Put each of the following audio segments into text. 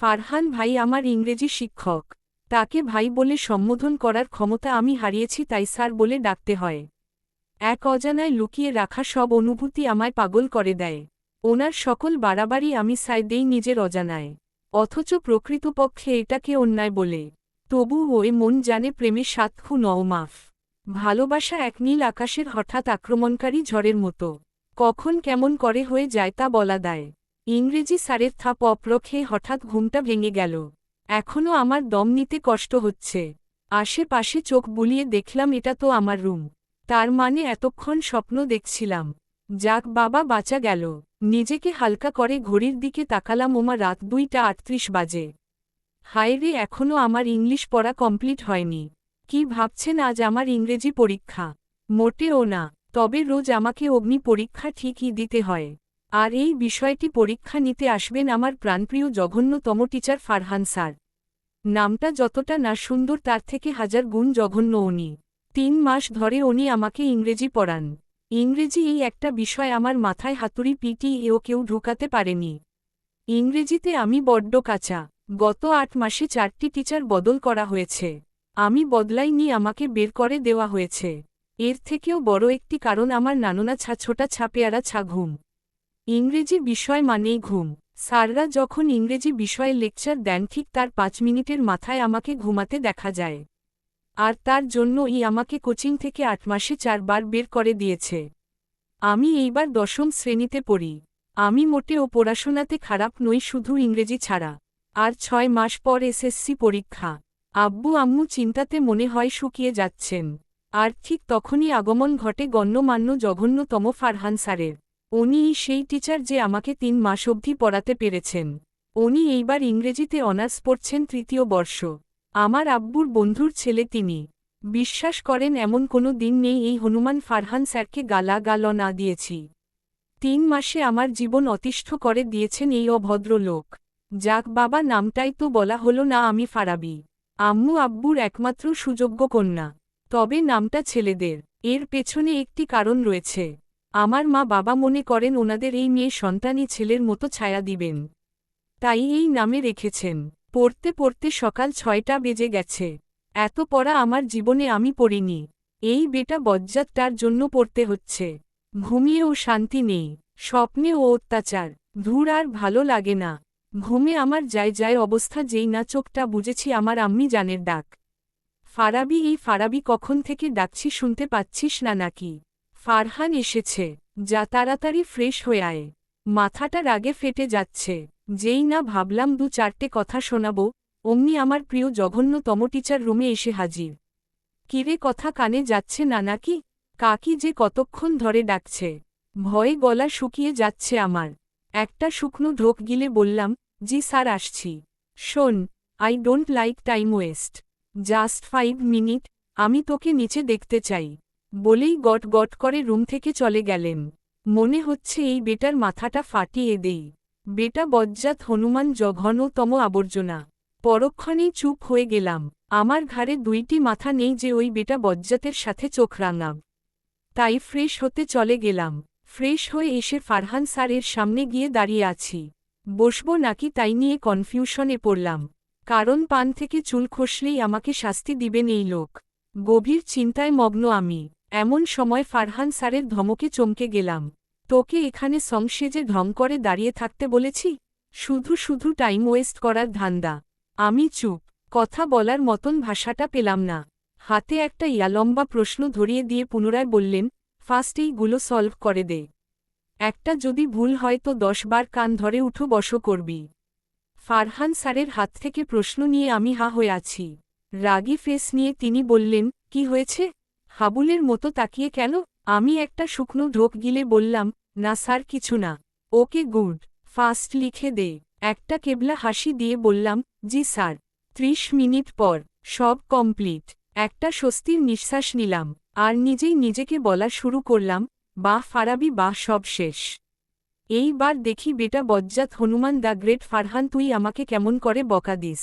ফারহান ভাই আমার ইংরেজি শিক্ষক। তাকে ভাই বলে সম্বোধন করার ক্ষমতা আমি হারিয়েছি তাই স্যার বলে ডাকতে হয়। এক অজানায় লুকিয়ে রাখা সব অনুভূতি আমায় পাগল করে দেয়। ওনার সকল বাড়াবাড়ি আমি সাই দেই নিজের অজানায়। অথচ প্রকৃতপক্ষে এটাকে অন্যায় বলে। তবু ওই মন জানে প্রেমে সাতখু নওমাফ ভালোবাসা এক নীল আকাশের হঠাৎ আক্রমণকারী ঝড়ের মতো। কখন কেমন করে হয়ে যায় তা বলা দেয়। ইংরেজি স্যারের থাপ অপ্রখে হঠাৎ ঘুমটা ভেঙে গেল। এখনও আমার দম নিতে কষ্ট হচ্ছে। আশেপাশে চোখ বুলিয়ে দেখলাম, এটা তো আমার রুম। তার মানে এতক্ষণ স্বপ্ন দেখছিলাম। যাক বাবা, বাঁচা গেল। নিজেকে হালকা করে ঘড়ির দিকে তাকালাম, ওমা রাত দুইটা আটত্রিশ বাজে। হায় রে এখনও আমার ইংলিশ পড়া কমপ্লিট হয়নি। কি ভাবছেন আজ আমার ইংরেজি পরীক্ষা? মোটেও না। তবে রোজ আমাকে অগ্নি পরীক্ষা ঠিকই দিতে হয়। আর এই বিষয়টি পরীক্ষা নিতে আসবেন আমার প্রাণপ্রিয় জঘন্যতম টিচার ফারহান স্যার। নামটা যতটা না সুন্দর তার থেকে হাজার গুণ জঘন্য উনি। তিন মাস ধরে উনি আমাকে ইংরেজি পড়ান। ইংরেজি এই একটা বিষয় আমার মাথায় হাতুড়ি পিটি এও কেউ ঢুকাতে পারেনি। ইংরেজিতে আমি বড্ড কাঁচা। গত আট মাসে চারটি টিচার বদল করা হয়েছে। আমি বদলাইনি, আমাকে বের করে দেওয়া হয়েছে। এর থেকেও বড় একটি কারণ আমার নাননা ছা ছোটা ছাপেয়ারা ছা ঘুম ইংরেজি বিষয় মানেই ঘুম। স্যাররা যখন ইংরেজি বিষয়ে লেকচার দেন, ঠিক তার পাঁচ মিনিটের মাথায় আমাকে ঘুমাতে দেখা যায়। আর তার জন্যই আমাকে কোচিং থেকে আট মাসে চারবার বের করে দিয়েছে। আমি এইবার দশম শ্রেণীতে পড়ি। আমি মোটেও পড়াশোনাতে খারাপ নই, শুধু ইংরেজি ছাড়া। আর ছয় মাস পর এসএসসি পরীক্ষা। আব্বু আম্মু চিন্তাতে মনে হয় শুকিয়ে যাচ্ছেন। আর ঠিক তখনই আগমন ঘটে গণ্যমান্য জঘন্যতম ফারহান স্যারের। উনিই সেই টিচার যে আমাকে তিন মাস অবধি পড়াতে পেরেছেন। উনি এইবার ইংরেজিতে অনার্স পড়ছেন তৃতীয় বর্ষ। আমার আব্বুর বন্ধুর ছেলে তিনি। বিশ্বাস করেন এমন কোনো দিন নেই এই হনুমান ফারহান স্যারকে গালা গাল না দিয়েছি। তিন মাসে আমার জীবন অতিষ্ঠ করে দিয়েছেন এই অভদ্র লোক যাক বাবা নামটাই তো বলা হলো না আমি ফারাবি। আম্মু আব্বুর একমাত্র সুযোগ্য কন্যা। তবে নামটা ছেলেদের। এর পেছনে একটি কারণ রয়েছে। আমার মা বাবা মনে করেন ওনাদের এই মেয়ে সন্তানই ছেলের মতো ছায়া দিবেন। তাই এই নামে রেখেছেন, পড়তে পড়তে সকাল ছয়টা বেজে গেছে। এত পড়া আমার জীবনে আমি পড়িনি। এই বেটা বজ্জাতটার জন্য পড়তে হচ্ছে। ঘুমিয়েও শান্তি নেই, স্বপ্নে ও অত্যাচার, ধূর আর ভালো লাগে না। ঘুমে আমার যায় যায় অবস্থা যেই না চোখটা বুঝেছি আমার আম্মি জানের ডাক। ফারাবি, এই ফারাবি কখন থেকে ডাকছি শুনতে পাচ্ছিস না নাকি? ফারহান এসেছে, যা তাড়াতাড়ি ফ্রেশ হয়ে আয়। মাথাটা রাগে ফেটে যাচ্ছে, যেই না ভাবলাম দু চারটে কথা শোনাব, অমনি আমার প্রিয় জঘন্যতম টিচার রুমে এসে হাজির। কিরে কথা কানে যাচ্ছে না নাকি? কাকি যে কতক্ষণ ধরে ডাকছে। ভয়ে গলা শুকিয়ে যাচ্ছে আমার। একটা শুকনো ঢোক গিলে বললাম, জি স্যার, আসছি। শোন I don't like time waste just five minute আমি তোকে নিচে দেখতে চাই। বলেই গট গট করে রুম থেকে চলে গেলেন। মনে হচ্ছে এই বেটার মাথাটা ফাটিয়ে দেই। বেটা বজ্জাত হনুমান জঘনতম আবর্জনা। পরক্ষণেই চুপ হয়ে গেলাম। আমার ঘাড়ে দুইটি মাথা নেই যে ওই বেটা বজ্জাতের সাথে চোখ রাঙাম তাই ফ্রেশ হতে চলে গেলাম। ফ্রেশ হয়ে এসে ফারহান স্যারের সামনে গিয়ে দাঁড়িয়ে আছি। বসব নাকি তাই নিয়ে কনফিউশনে পড়লাম। কারণ পান থেকে চুল খসলেই আমাকে শাস্তি দিবেন এই লোক। গভীর চিন্তায় মগ্ন আমি। এমন সময় ফারহান স্যারের ধমকে চমকে গেলাম। তোকে এখানে সংসেজে ঢং করে দাঁড়িয়ে থাকতে বলেছি? শুধু শুধু টাইম ওয়েস্ট করার ধান্দা। আমি চুপ। কথা বলার মতন ভাষাটা পেলাম না। হাতে একটা ইয়ালম্বা প্রশ্ন ধরিয়ে দিয়ে পুনরায় বললেন ফার্স্ট এইগুলো সলভ করে দে। একটা যদি ভুল হয় তো দশবার কান ধরে উঠো, বসো করবি। ফারহান স্যারের হাত থেকে প্রশ্ন নিয়ে আমি হা হয়ে আছি। রাগি ফেস নিয়ে তিনি বললেন, কি হয়েছে? হাবুলের মতো তাকিয়ে কেন? আমি একটা শুকনো ঢোক গিলে বললাম, না স্যার, কিছু না। ওকে গুড, ফাস্ট লিখে দে। একটা কেবলা হাসি দিয়ে বললাম, জি স্যার। ত্রিশ মিনিট পর, সব কমপ্লিট। একটা স্বস্তির নিঃশ্বাস নিলাম, আর নিজেই নিজেকে বলা শুরু করলাম বাহ ফারাবি বাহ সব শেষ। এইবার দেখি বেটা বজ্জাত হনুমান দ্য গ্রেট ফারহান, তুই আমাকে কেমন করে বকা দিস?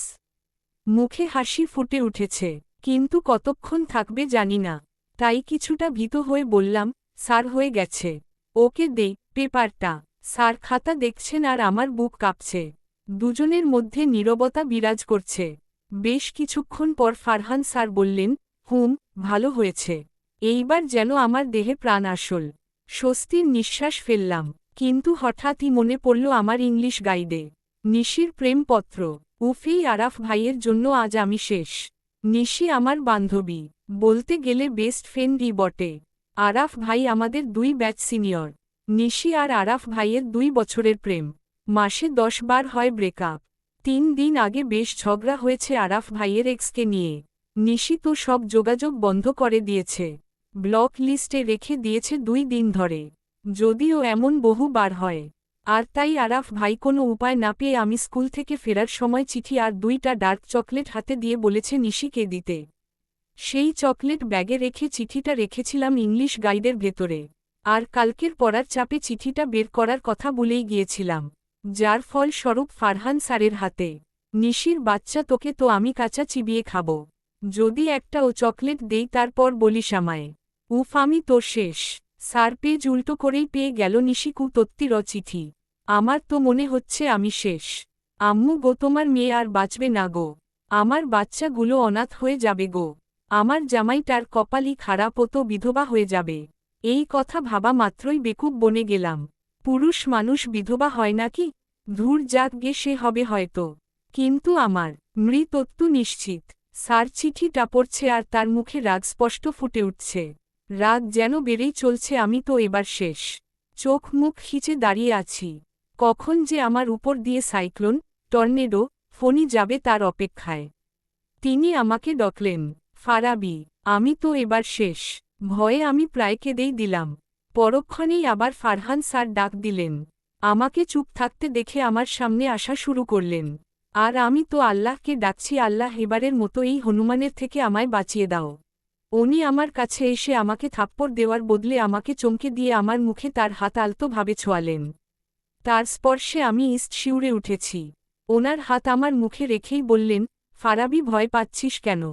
মুখে হাসি ফুটে উঠেছে, কিন্তু কতক্ষণ থাকবে জানি না। তাই কিছুটা ভীত হয়ে বললাম, স্যার হয়ে গেছে। ওকে দে পেপারটা। স্যার খাতা দেখছেন আর আমার বুক কাঁপছে। দুজনের মধ্যে নীরবতা বিরাজ করছে। বেশ কিছুক্ষণ পর ফারহান স্যার বললেন, হুম, ভালো হয়েছে। এইবার যেন আমার দেহে প্রাণ আসল। স্বস্তির নিঃশ্বাস ফেললাম। কিন্তু হঠাৎই মনে পড়ল আমার ইংলিশ গাইডে। নিশির প্রেমপত্র। উফি আরাফ ভাইয়ের জন্য আজ আমি শেষ। নিশি আমার বান্ধবী। বলতে গেলে বেস্ট ফ্রেন্ডই বটে। আরাফ ভাই আমাদের দুই ব্যাচ সিনিয়র নিশি আর আরাফ ভাইয়ের দুই বছরের প্রেম। মাসে দশ বার হয় ব্রেকআপ তিন দিন আগে বেশ ঝগড়া হয়েছে আরাফ ভাইয়ের এক্সকে নিয়ে। নিশি তো সব যোগাযোগ বন্ধ করে দিয়েছে। ব্লক লিস্টে রেখে দিয়েছে দুই দিন ধরে। যদিও এমন বহু বার হয়। আর তাই আরাফ ভাই কোনো উপায় না পেয়ে আমি স্কুল থেকে ফেরার সময় চিঠি আর দুইটা ডার্ক চকলেট হাতে দিয়ে বলেছে নিশিকে দিতে। সেই চকলেট ব্যাগে রেখে চিঠিটা রেখেছিলাম ইংলিশ গাইডের ভেতরে। আর কালকের পড়ার চাপে চিঠিটা বের করার কথা বলেই গিয়েছিলাম। যার ফল স্বরূপ ফারহান স্যারের হাতে। নিশির বাচ্চা তোকে তো আমি কাঁচা চিবিয়ে খাব। যদি একটা ও চকলেট দেই তারপর বলিস আমায়। উফ, আমি তো শেষ। স্যার পেজ উল্টো করেই পেয়ে গেল নিশিকু তত্ত্বির চিঠি। আমার তো মনে হচ্ছে আমি শেষ। আম্মু গো, তোমার মেয়ে আর বাঁচবে না গো। আমার বাচ্চাগুলো অনাথ হয়ে যাবে গো। আমার জামাইটার কপালই খারাপ তো বিধবা হয়ে যাবে। এই কথা ভাবা মাত্রই বেকুব বনে গেলাম। পুরুষ মানুষ বিধবা হয় নাকি? ধূর যাক গে, সে হবে হয়তো। কিন্তু আমার মৃতত্বু নিশ্চিত। সার চিঠিটা পড়ছে আর তার মুখে রাগ স্পষ্ট ফুটে উঠছে। রাগ যেন বেড়েই চলছে, আমি তো এবার শেষ। চোখ মুখ খিচে দাঁড়িয়ে আছি। কখন যে আমার উপর দিয়ে সাইক্লোন, টর্নেডো ফণি যাবে তার অপেক্ষায়। তিনি আমাকে ডকলেন। ফারাবি, আমি তো এবার শেষ। ভয়ে আমি প্রায় কেঁদেই দিলাম। পরক্ষণেই আবার ফারহান স্যার ডাক দিলেন। আমাকে চুপ থাকতে দেখে আমার সামনে আসা শুরু করলেন। আর আমি তো আল্লাহকে ডাকছি, আল্লাহ এবারের মতো এই হনুমানের থেকে আমায় বাঁচিয়ে দাও। উনি আমার কাছে এসে আমাকে থাপ্পড় দেওয়ার বদলে আমাকে চমকে দিয়ে আমার মুখে তার হাত আলতোভাবে ছোয়ালেন। তার স্পর্শে আমি ইস্ট শিউরে উঠেছি। ওনার হাত আমার মুখে রেখেই বললেন, ফারাবি, ভয় পাচ্ছিস কেন?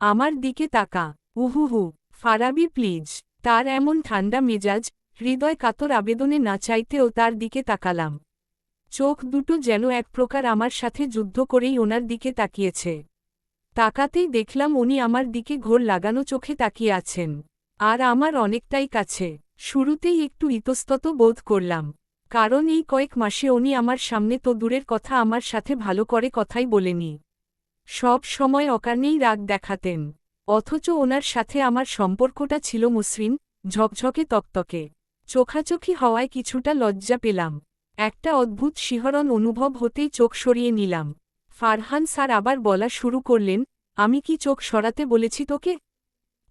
আমার দিকে তাকা। উহুহু, ফারাবি, প্লিজ। তার এমন ঠান্ডা মেজাজ, হৃদয় কাতর আবেদনে না চাইতেও তার দিকে তাকালাম। চোখ দুটো যেন এক প্রকার আমার সাথে যুদ্ধ করেই ওনার দিকে তাকিয়েছে। তাকাতেই দেখলাম উনি আমার দিকে ঘোর লাগানো চোখে তাকিয়ে আছেন। আর আমার অনেকটাই কাছে। শুরুতেই একটু ইতস্তত বোধ করলাম। কারণ এই কয়েক মাসে উনি আমার সামনে তো দূরের কথা আমার সাথে ভালো করে কথাই বলেনি। সব সময় অকারণেই রাগ দেখাতেন। অথচ ওনার সাথে আমার সম্পর্কটা ছিল মসৃণ, ঝকঝকে তকতকে। চোখাচোখি হওয়ায় কিছুটা লজ্জা পেলাম। একটা অদ্ভুত শিহরণ অনুভব হতেই চোখ সরিয়ে নিলাম। ফারহান স্যার আবার বলা শুরু করলেন, আমি কি চোখ সরাতে বলেছি তোকে?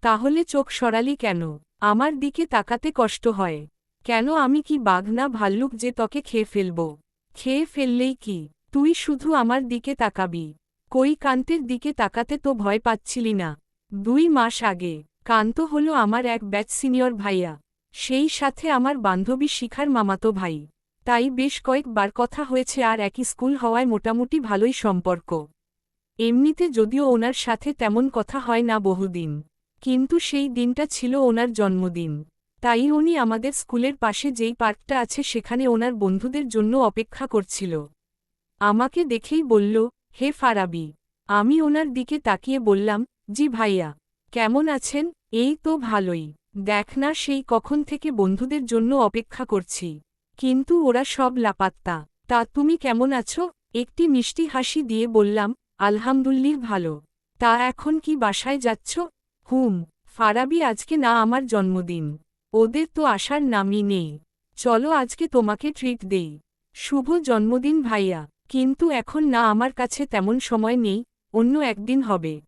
তাহলে চোখ সরালি কেন? আমার দিকে তাকাতে কষ্ট হয়। কেন আমি কি বাঘ না ভাল্লুক যে তোকে খেয়ে ফেলব? খেয়ে ফেললেই কি? তুই শুধু আমার দিকে তাকাবি। কই কান্তের দিকে তাকাতে তো ভয় পাচ্ছিলি না। দুই মাস আগে, কান্ত হল আমার এক ব্যাচ সিনিয়র ভাইয়া। সেই সাথে আমার বান্ধবী শিখার মামাতো ভাই। তাই বেশ কয়েকবার কথা হয়েছে আর একই স্কুল হওয়ায় মোটামুটি ভালোই সম্পর্ক। এমনিতে যদিও ওনার সাথে তেমন কথা হয় না বহুদিন। কিন্তু সেই দিনটা ছিল ওনার জন্মদিন। তাই উনি আমাদের স্কুলের পাশে যেই পার্কটা আছে সেখানে ওনার বন্ধুদের জন্য অপেক্ষা করছিল। আমাকে দেখেই বলল হে ফারাবি, আমি ওনার দিকে তাকিয়ে বললাম, জি ভাইয়া, কেমন আছেন? এই তো ভালোই। দেখ না, সেই কখন থেকে বন্ধুদের জন্য অপেক্ষা করছি। কিন্তু ওরা সব লাপাত্তা। তা তুমি কেমন আছো? একটি মিষ্টি হাসি দিয়ে বললাম আলহামদুল্লির ভালো। তা এখন কি বাসায় যাচ্ছ? হুম, ফারাবি আজকে না আমার জন্মদিন। ওদের তো আসার নামই নেই। চলো আজকে তোমাকে ট্রিট দেই। শুভ জন্মদিন ভাইয়া। কিন্তু এখন না আমার কাছে তেমন সময় নেই, অন্য একদিন হবে।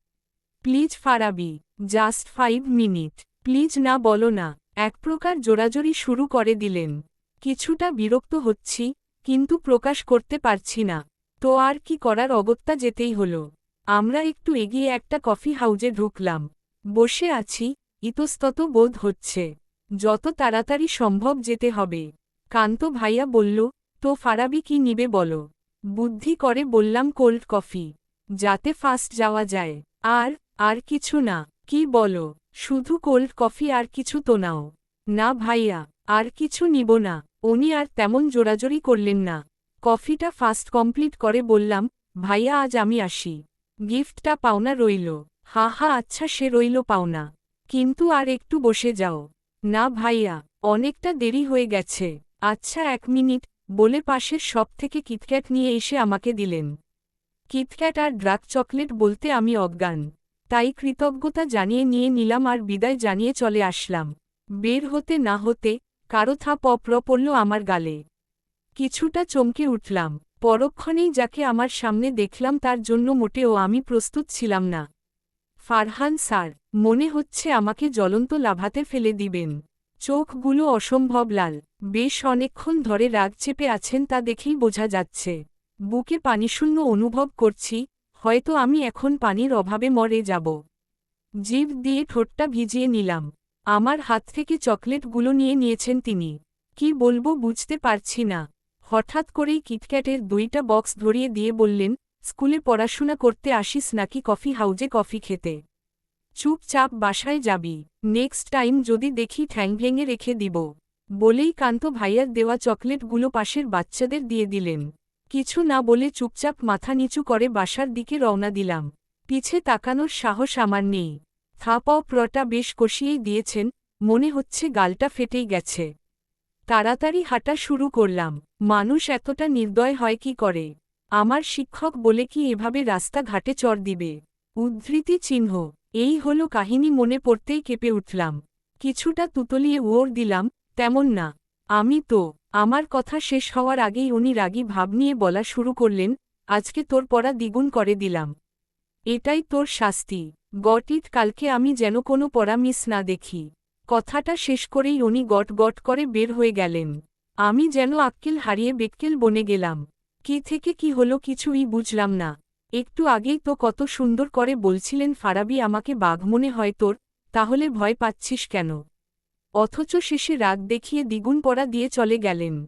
Please Farabi, just five minute. Please না বলো না, এক প্রকার জোরাজোরি শুরু করে দিলেন। কিছুটা বিরক্ত হচ্ছি, কিন্তু প্রকাশ করতে পারছি না। তো আর কি করার অগত্যা যেতেই হল। আমরা একটু এগিয়ে একটা কফি হাউজে ঢুকলাম। বসে আছি, ইতস্তত বোধ হচ্ছে। যত তাড়াতাড়ি সম্ভব যেতে হবে। কান্ত ভাইয়া বলল, তো ফারাবি কি নিবে বলো। বুদ্ধি করে বললাম কোল্ড কফি, যাতে ফাস্ট যাওয়া যায়। আর আর কিছু না, কি বলো? শুধু কোল্ড কফি আর কিছু তো নাও। না ভাইয়া, আর কিছু নিব না। উনি আর তেমন জোরাজোরি করলেন না। কফিটা ফাস্ট কমপ্লিট করে বললাম, ভাইয়া আজ আমি আসি। গিফটটা পাওনা রইল। হা হা আচ্ছা সে রইল পাওনা। কিন্তু আর একটু বসে যাও। না ভাইয়া, অনেকটা দেরি হয়ে গেছে। আচ্ছা এক মিনিট। বলে পাশের সব থেকে কিটক্যাট নিয়ে এসে আমাকে দিলেন। কিটক্যাট আর ড্রাক চকলেট বলতে আমি অজ্ঞান। তাই কৃতজ্ঞতা জানিয়ে নিয়ে নিলাম আর বিদায় জানিয়ে চলে আসলাম। বের হতে না হতে কারও থাপ অপ্র পড়ল আমার গালে। কিছুটা চমকে উঠলাম। পরক্ষণেই যাকে আমার সামনে দেখলাম তার জন্য মোটেও আমি প্রস্তুত ছিলাম না। ফারহান স্যার, মনে হচ্ছে আমাকে জ্বলন্ত লাভাতে ফেলে দিবেন। চোখগুলো অসম্ভব লাল। বেশ অনেকক্ষণ ধরে রাগ চেপে আছেন তা দেখেই বোঝা যাচ্ছে। বুকে পানিশূন্য অনুভব করছি, হয়তো আমি এখন পানির অভাবে মরে যাব। জিভ দিয়ে ঠোঁটটা ভিজিয়ে নিলাম। আমার হাত থেকে চকলেটগুলো নিয়ে নিয়েছেন তিনি। কি বলব বুঝতে পারছি না। হঠাৎ করেই কিটক্যাটের দুইটা বক্স ধরিয়ে দিয়ে বললেন, স্কুলে পড়াশোনা করতে আসিস নাকি কফি হাউজে কফি খেতে? চুপচাপ বাসায় যাবি। নেক্সট টাইম যদি দেখি ঠ্যাং ভেঙে রেখে দিব। বলেই কান্ত ভাইয়ার দেওয়া চকলেটগুলো পাশের বাচ্চাদের দিয়ে দিলেন। কিছু না বলে চুপচাপ মাথা নিচু করে বাসার দিকে রওনা দিলাম। পিছে তাকানোর সাহস আমার নেই। থাপাও প্রটা বেশ কষিয়েই দিয়েছেন, মনে হচ্ছে গালটা ফেটেই গেছে। তাড়াতাড়ি হাঁটা শুরু করলাম। মানুষ এতটা নির্দয় হয় কি করে? আমার শিক্ষক বলে কি এভাবে রাস্তাঘাটে চর দিবে? উদ্ধৃতি চিহ্ন। এই হল কাহিনী মনে পড়তেই কেঁপে উঠলাম। কিছুটা তুতলিয়ে ওর দিলাম, তেমন না। আমি তো, আমার কথা শেষ হওয়ার আগেই উনি রাগী ভাব নিয়ে বলা শুরু করলেন, আজকে তোর পড়া দ্বিগুণ করে দিলাম। এটাই তোর শাস্তি। গটিত কালকে আমি যেন কোনো পড়া মিস না দেখি। কথাটা শেষ করেই উনি গট গট করে বের হয়ে গেলেন। আমি যেন আক্কেল হারিয়ে বেক্কেল বনে গেলাম। কি থেকে কি হলো কিছুই বুঝলাম না। একটু আগেই তো কত সুন্দর করে বলছিলেন ফারাবি, আমাকে বাঘ মনে হয় তোর, তাহলে ভয় পাচ্ছিস কেন? অথচ শেষে রাগ দেখিয়ে দ্বিগুণ পড়া দিয়ে চলে গেলেন।